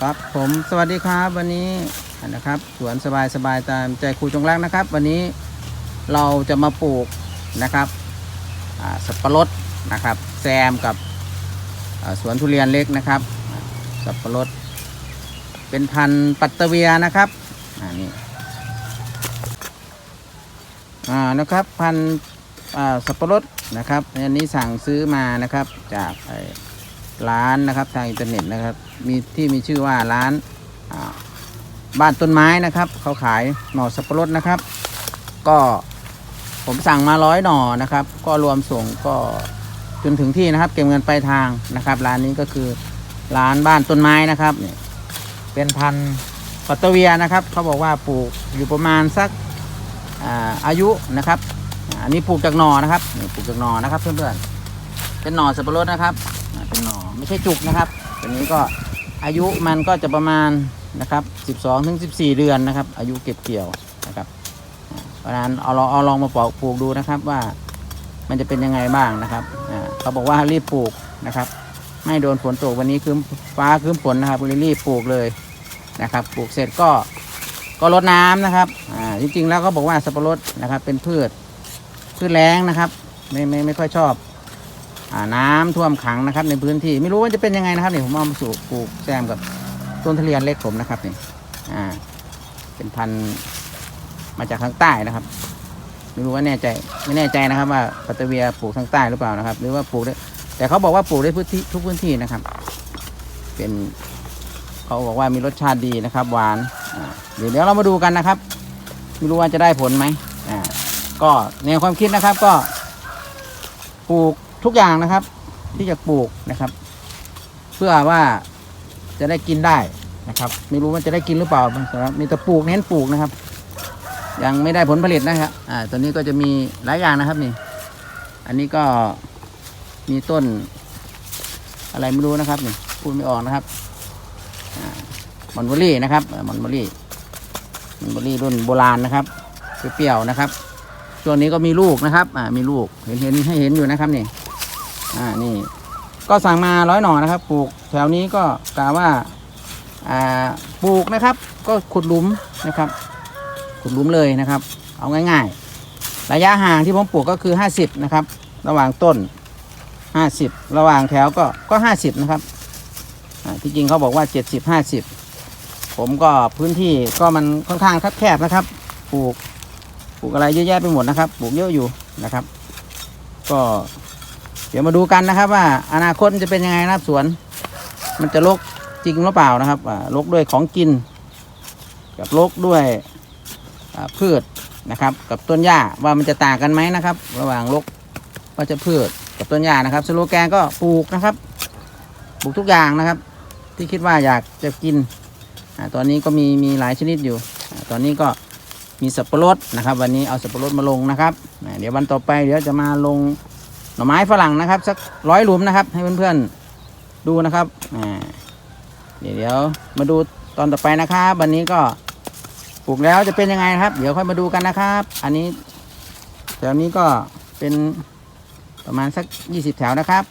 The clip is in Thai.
ครับผมสวัสดีครับวันนี้นะครับสวนสบายสบายตามใจครูจงรักนะครับ วันนี้เราจะมาปลูกนะครับสับปะรดนะครับ แซมกับสวนทุเรียนเล็กนะครับ สับปะรดเป็นพันธุ์ปัตเตเวียนะครับอ่านี่อ่านะครับพันธุ์สับปะรดนะครับอันนี้สั่งซื้อมานะครับจากไอ ร้านนะครับทางอินเทอร์เน็ตนะครับ มีที่มีชื่อว่าร้านบ้านต้นไม้นะครับเขาขายหน่อสับปะรดนะครับ ก็ผมสั่งมาร้อยหน่อนะครับ ก็รวมส่งก็จนถึงที่นะครับ เก็บเงินปลายทางนะครับ ร้านนี้ก็คือร้านบ้านต้นไม้นะครับเนี่ยเป็นพันธุ์ปัตเตเวียนะครับเขาบอกว่าปลูกอยู่ประมาณสักอาอายุนะครับอันนี้ปลูกจากหน่อนะครับปลูกจากหน่อนะครับเพื่อนๆเป็นหน่อสับปะรดนะครับ เป็นหน่อไม่ใช่จุกนะครับตัวนี้ก็อายุมันก็จะประมาณนะครับ 12ถึง14 เดือนนะครับ อายุเก็บเกี่ยวนะครับเพราะนั้นเอาลองเอาลองมาปลูกปลูกดูนะครับว่ามันจะเป็นยังไงบ้างนะครับเขาบอกว่ารีบปลูกนะครับ ไม่โดนฝนตกวันนี้คือฟ้าคืมฝนนะครับเลยรีบปลูกเลยนะครับ ปลูกเสร็จก็ก็รดน้ำนะครับอ่าจริงๆแล้วก็บอกว่าสับปะรดนะครับ เป็นพืชพืชแล้งนะครับ ไม่ไม่ไม่ค่อยชอบ น้ำท่วมขังนะครับ ในพื้นที่ไม่รู้ว่าจะเป็นยังไงนะครับนี่ผมเอามาสู่ปลูกแซมกับต้นทุเรียนเล็กผมนะครับนี่อ่า เป็นพันธุ์มาจากทางใต้นะครับ ไม่รู้ว่าแน่ใจไม่แน่ใจนะครับ ว่าปัตเตเวียปลูกทางใต้หรือเปล่านะครับ หรือว่าปลูกได้แต่เขาบอกว่าปลูกได้พื้นที่ทุกพื้นที่นะครับ เป็นเขาบอกว่ามีรสชาติดีนะครับ หวานเดี๋ยวเดี๋ยวเรามาดูกันนะครับ ไม่รู้ว่าจะได้ผลไหมอ่าก็แนวความคิดนะครับก็ปลูก ทุกอย่างนะครับ ที่จะปลูกนะครับ เพื่อว่าจะได้กินได้นะครับ ไม่รู้ว่าจะได้กินหรือเปล่าสำหรับมีแต่ปลูกเน้นปลูกนะครับ ยังไม่ได้ผลผลิตนะครับ อ่าตอนนี้ก็จะมีหลายอย่างนะครับนี่ อันนี้ก็มีต้น อะไรไม่รู้นะครับนี่พูดไม่ออกนะครับมอนเบอรี่นะครับมอนเบอรี่มอนเบอรี่รุ่นโบราณนะครับเปรี้ยวๆนะครับช่วงนี้ก็มีลูกนะครับ อ่า มีลูก เห็นเห็นให้เห็นอยู่นะครับนี่ อ่านี่ก็สั่งมาร้อยหน่อนะครับ ปลูกแถวนี้ก็กล่าวว่าอ่าปลูกนะครับ ก็ขุดหลุมนะครับ ขุดหลุมเลยนะครับ เอาง่าย ๆ ระยะห่างที่ผมปลูกก็คือ 50 นะครับ ระหว่างต้น 50 ระหว่างแถวก็ก็ 50 นะครับที่จริงเขาบอกว่า 70 50 ผมก็พื้นที่ก็มันค่อนข้างคับแคบนะครับ ปลูกปลูกอะไรเยอะแยะไปหมดนะครับ ปลูกเยอะอยู่นะครับ ก็ เดี๋ยวมาดูกันนะครับว่าอนาคตจะเป็นยังไงนะครับสวน มันจะรกจริงหรือเปล่านะครับอ่ารกด้วยของกิน กับรกด้วยพืชนะครับ กับต้นหญ้าว่ามันจะต่างกันไหมนะครับ ระหว่างรกวัชพืชกับต้นหญ้านะครับสโลแกนก็ปลูกนะครับปลูกทุกอย่างนะครับ ที่คิดว่าอยากจะกินอตอนนี้ก็มีมีหลายชนิดอยู่อตอนนี้ก็มีสับปะรดนะครับ วันนี้เอาสับปะรดมาลงนะครับ เดี๋ยววันต่อไปเดี๋ยวจะมาลง น่อไม้ฝรั่งนะครับ สักร้อยหลุมนะครับ ให้เพื่อนๆดูนะครับอ่าเดี๋ยวเดี๋ยวมาดูตอนต่อไปนะครับวันนี้ก็ปลูกแล้วจะเป็นยังไงครับ เดี๋ยวค่อยมาดูกันนะครับ อันนี้แถวนี้ก็เป็นประมาณสัก 20 แถวนะครับ